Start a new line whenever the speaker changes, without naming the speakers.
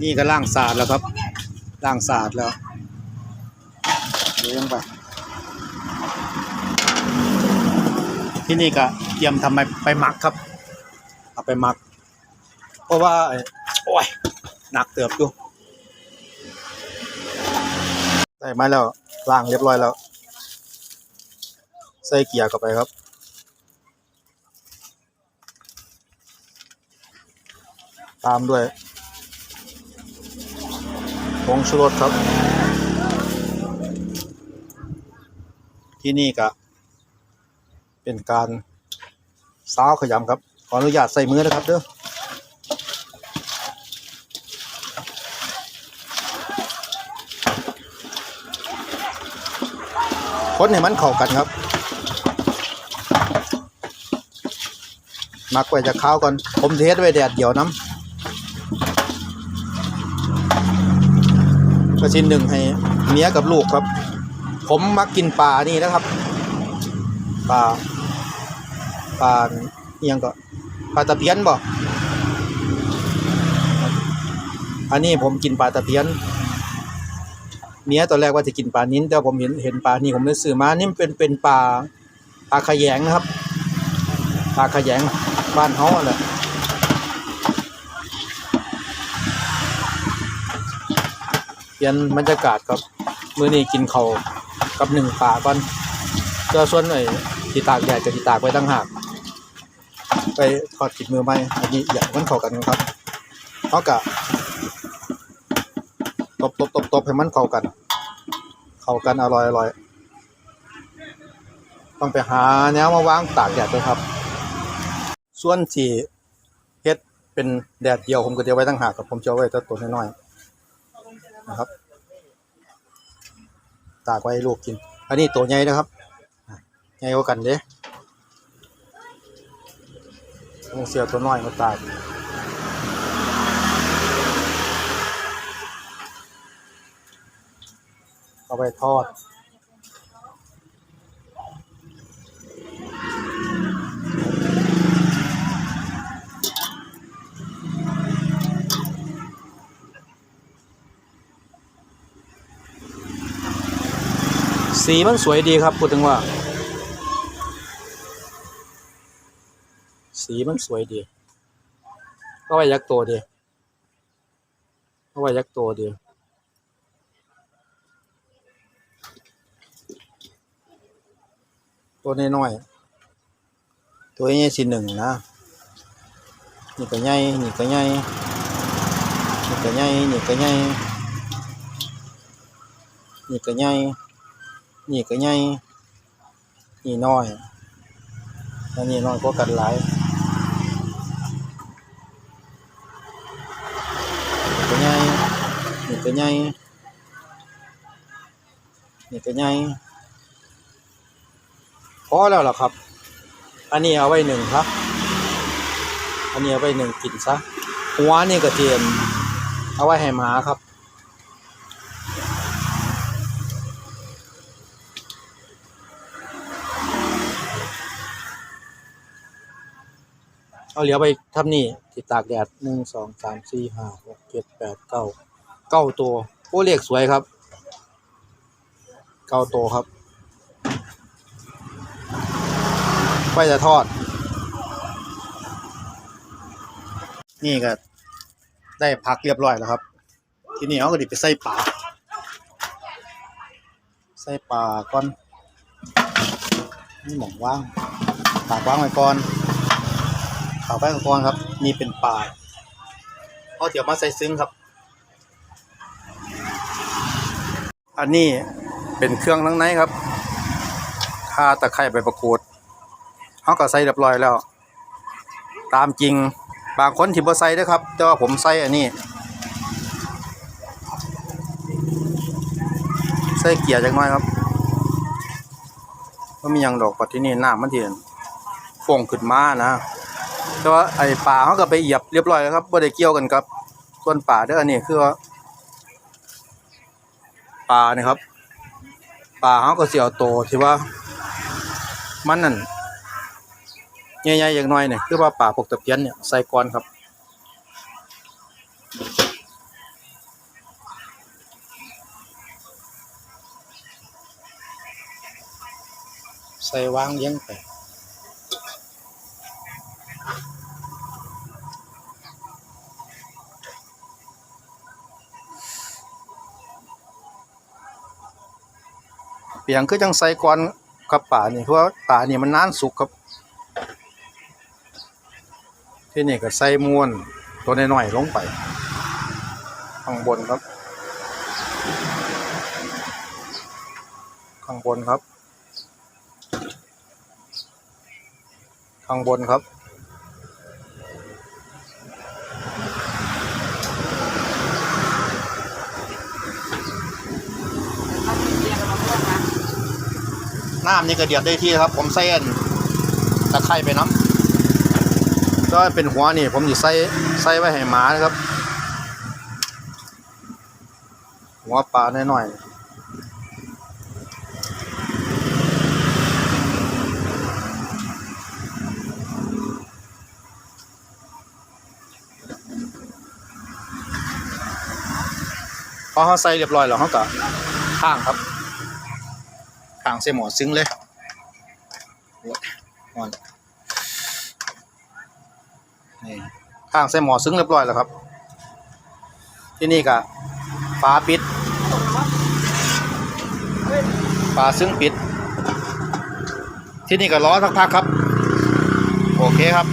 นี่ก็ล่างศาสตร์แล้วครับ ล่างศาสตร์แล้วเลี้ยงไปที่นี่ก็เตรียมทำไปไปหมักครับ เอาไปหมัก เพราะว่า โอ้ยหนักเติบอยู่ได้ไม้แล้วล่างเรียบร้อยแล้ว ใส่เกียร์เข้าไปครับตามด้วย ผงชูรสครับ ที่นี่ก็เป็นการซาวขยำครับ ขออนุญาตใส่มือนะครับเด้อคนให้มันเข้ากันครับมักไว้จะข้าวก่อน ผมเทสไว้แดดเดียวน้ำ กระชินหนึ่งให้เมียกับลูกครับ ผมมักกินปลานี่นะครับปลาปลาเอียงก็ปลาตะเพียนบ่อันนี้ผมกินปลาตะเพียนเมียตอนแรกว่าจะกินปลานิ้นแต่ผมเห็นเห็นปลานี่ผมเลยซื้อมานี่เป็นเป็นปลาปลาขยงนะครับ ปลาขยงบ้านเฮาอะแหละ เปลี่ยนบรรยากาศครับมื้อนี้กินข้าวกับหนึ่งปลาก่อนเจ้าส่วนไอ้ที่ตากแดดกับที่ตากไว้ตั้งหากไปทอดกินมือไหมอันนี้อยากมันเข้ากันครับเฮาะกะตบตบตบตบให้มันเข้ากัน เข้ากันอร่อยอร่อยต้องไปหาแนวมาวางตากแดดด้วยครับ ส่วนที่เฮ็ดเป็นแดดเดียวผมก็เดียวไว้ตั้งหากกับผมจะเอาไว้ตัวตัวน้อยๆ นะครับ ตากไว้ลูกกิน อันนี้ตัวใหญ่นะครับใหญ่กว่ากันเด้ต้องเสียตัวน้อยมาตากเอาไปทอด สีมันสวยดีครับพูดถึงว่า สีมันสวยดี ก็ไว้ยักษ์ตัวดีก็ไว้ยักษ์ตัวดีตัวน้อยๆตัวใหญ่สิหนึ่งนะนี่ก็ใหญ่นี่ก็ใหญ่นี่ก็ใหญ่นี่ก็ใหญ่นี่ก็ใหญ่ นี่ก็ใหญ่นี่น้อยอันนี้น้อยกว่ากันหลายนี่ก็ใหญ่นี่ก็ใหญ่นี่ก็ใหญ่พอแล้วล่ะครับ อันนี้เอาไว้หนึ่งครับ อันนี้เอาไว้หนึ่งกินซะหัวนี่กระเทียมเอาไว้ให้หมาครับ เอาเหลียวไปทำนี่ที่ตากแดดหนึ่งสองสามสี่ห้าหกเจ็ดแปดเก้าเก้าตัวโอ้เลขสวยครับเก้าตัวครับไปจะทอด นี่ก็ได้พักเรียบร้อยแล้วครับ ทีนี้เอาก็ดิไปใส่ปลาใส่ปลาก่อนนี่หมองว่างปากว่างไว้ก่อน ข่าวไปก่อนครับนี่เป็นปลาเอาเดี๋ยวมาใส่ซึ้งครับ อันนี้เป็นเครื่องทั้งในครับข่าตะไคร้ใบประกูดเขาก็ใส่เรียบร้อยแล้ว ตามจริงบางคนที่บ่ใส่เด้ครับ แต่ว่าผมใส่อันนี้ ใส่เกียร์จักหน่อยครับก็มีหยังดอกปัดที่นี่น้ำมันเทียนฟองขึ้นมานะ แต่ว่าไอ้ป่าเขาก็ไปเหยียบเรียบร้อยแล้วครับบ่ได้เกี่ยวกันครับส่วนป่าเด้ออันนี้คือว่าป่านี่ครับป่าเขาก็เสียวโตที่ว่า มันนั่นใหญ่ๆอย่างน้อยเนี่ยคือว่าป่าปกตะเพียนเนี่ยใส่ก้อนครับใส่วางยันงไป เปียงคือจังใส่ก่อนกับป่านี่เพราะว่าป่านี่มันนานสุกครับ ที่นี่ก็ใส่มวนตัวน้อยๆลงไป ข้างบนครับ ข้างบนครับ ข้างบนครับ
เอาเรียงมะม่วงนะ
น้ำนี่ก็เดือดได้ที่ครับ ผมใส่อันตะไคร้ไปน้ำก็เป็นหัวนี่ ผมจะใส่ใส่ไว้ให้หมานะครับ หัวปลาหน่อยพอเขาใส่เรียบร้อยแล้วเขาก็ข้างครับ ข้างใส่หมอซึ้งเลยโอ้ยอ่อนนี่ข้างใส่หมอซึ้งเรียบร้อยแล้วครับ ที่นี่ก็ฝาปิดฝาซึ้งปิด ที่นี่ก็ล้อสักพักครับ โอเคครับ